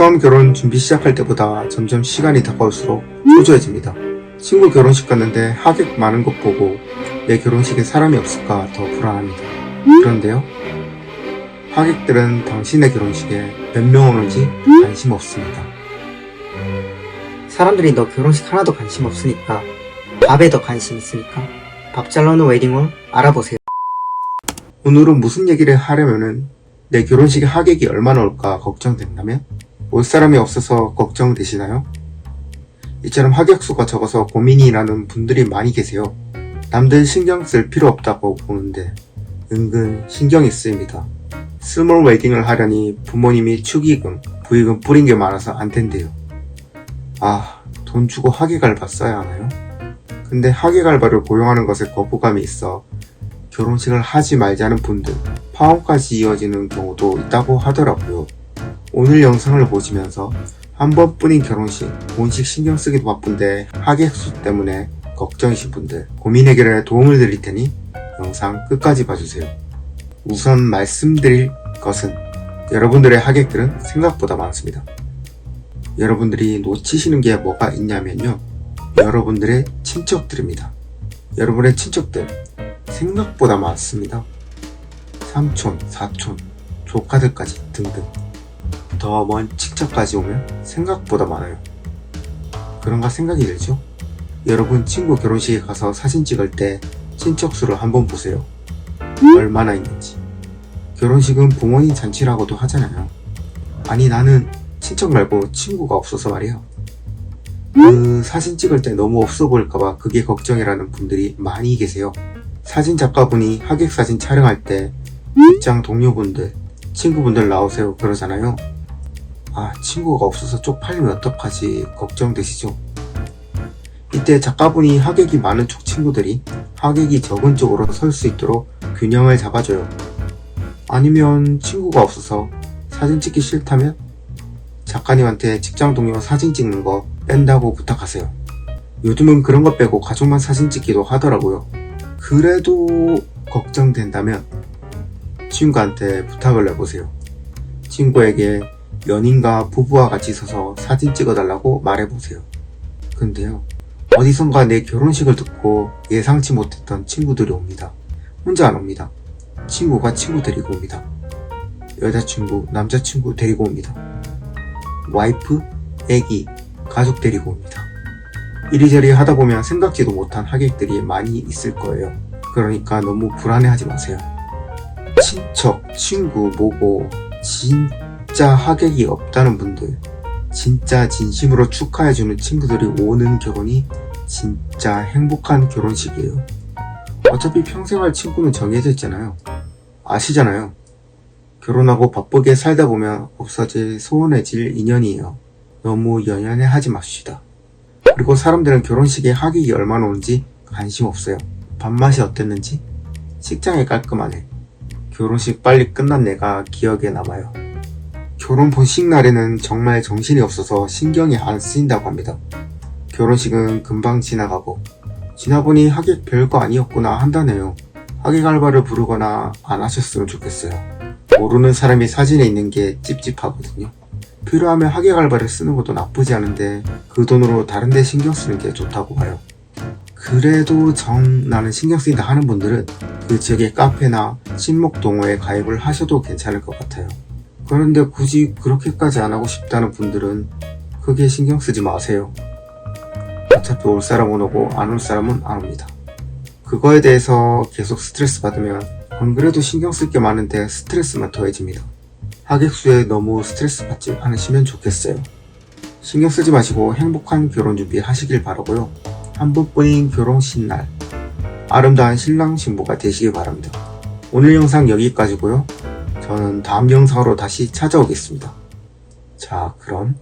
처음 결혼 준비 시작할 때보다 점점 시간이 다가올수록 초조해집니다. 친구 결혼식 갔는데 하객 많은 것 보고 내 결혼식에 사람이 없을까 더 불안합니다. 그런데요, 하객들은 당신의 결혼식에 몇 명 오는지 관심 없습니다. 사람들이 너 결혼식 하나도 관심 없으니까 밥에 더 관심 있으니까 밥 잘 나오는 웨딩홀 알아보세요. 오늘은 무슨 얘기를 하려면은 내 결혼식에 하객이 얼마나 올까 걱정된다면? 올 사람이 없어서 걱정되시나요? 이처럼 하객 수가 적어서 고민이라는 분들이 많이 계세요. 남들 신경 쓸 필요 없다고 보는데 은근 신경이 쓰입니다. 스몰 웨딩을 하려니 부모님이 축의금, 부의금 뿌린 게 많아서 안 된대요. 아, 돈 주고 알바 써야 하나요? 근데 알바를 고용하는 것에 거부감이 있어 결혼식을 하지 말자는 분들, 파혼까지 이어지는 경우도 있다고 하더라고요. 오늘 영상을 보시면서 한 번뿐인 결혼식, 본식 신경 쓰기도 바쁜데 하객 수 때문에 걱정이신 분들, 고민 해결에 도움을 드릴 테니 영상 끝까지 봐주세요. 우선 말씀드릴 것은 여러분들의 하객들은 생각보다 많습니다. 여러분들이 놓치시는 게 뭐가 있냐면요. 여러분들의 친척들입니다. 여러분의 친척들, 생각보다 많습니다. 삼촌, 사촌, 조카들까지 등등. 더먼 친척까지 오면 생각보다 많아요. 그런가 생각이 들죠? 여러분 친구 결혼식에 가서 사진 찍을 때 친척 수를 한번 보세요. 얼마나 있는지. 결혼식은 부모님 잔치라고도 하잖아요. 아니 나는 친척 말고 친구가 없어서 말이야. 그 사진 찍을 때 너무 없어 보일까봐 그게 걱정이라는 분들이 많이 계세요. 사진 작가분이 하객 사진 촬영할 때 직장 동료분들, 친구분들 나오세요 그러잖아요. 아, 친구가 없어서 쪽팔리면 어떡하지 걱정되시죠? 이때 작가분이 하객이 많은 쪽 친구들이 하객이 적은 쪽으로 설 수 있도록 균형을 잡아줘요. 아니면 친구가 없어서 사진 찍기 싫다면 작가님한테 직장 동료 사진 찍는 거 뺀다고 부탁하세요. 요즘은 그런 거 빼고 가족만 사진 찍기도 하더라고요. 그래도 걱정된다면 친구한테 부탁을 내보세요. 친구에게 연인과 부부와 같이 서서 사진 찍어달라고 말해보세요. 근데요, 어디선가 내 결혼식을 듣고 예상치 못했던 친구들이 옵니다. 혼자 안 옵니다. 친구가 친구 데리고 옵니다. 여자친구, 남자친구 데리고 옵니다. 와이프, 애기, 가족 데리고 옵니다. 이리저리 하다 보면 생각지도 못한 하객들이 많이 있을 거예요. 그러니까 너무 불안해하지 마세요. 친척, 친구, 뭐고 진 짜 하객이 없다는 분들, 진짜 진심으로 축하해주는 친구들이 오는 결혼이 진짜 행복한 결혼식이에요. 어차피 평생 할 친구는 정해져 있잖아요. 아시잖아요. 결혼하고 바쁘게 살다 보면 없어질 소원해질 인연이에요. 너무 연연해 하지 맙시다. 그리고 사람들은 결혼식에 하객이 얼마나 오는지 관심 없어요. 밥맛이 어땠는지? 식장이 깔끔하네. 결혼식 빨리 끝난 내가 기억에 남아요. 결혼 본식 날에는 정말 정신이 없어서 신경이 안 쓰인다고 합니다. 결혼식은 금방 지나가고 지나보니 하객 별거 아니었구나 한다네요. 하객 알바를 부르거나 안 하셨으면 좋겠어요. 모르는 사람이 사진에 있는 게 찝찝하거든요. 필요하면 하객 알바를 쓰는 것도 나쁘지 않은데 그 돈으로 다른 데 신경 쓰는 게 좋다고 봐요. 그래도 정 나는 신경 쓰인다 하는 분들은 그 지역의 카페나 친목 동호회 가입을 하셔도 괜찮을 것 같아요. 그런데 굳이 그렇게까지 안 하고 싶다는 분들은 크게 신경 쓰지 마세요. 어차피 올 사람은 오고 안 올 사람은 안 옵니다. 그거에 대해서 계속 스트레스 받으면 안 그래도 신경 쓸 게 많은데 스트레스만 더해집니다. 하객 수에 너무 스트레스 받지 않으시면 좋겠어요. 신경 쓰지 마시고 행복한 결혼 준비 하시길 바라고요. 한 번뿐인 결혼식 날 아름다운 신랑 신부가 되시길 바랍니다. 오늘 영상 여기까지고요. 저는 다음 영상으로 다시 찾아오겠습니다. 자, 그럼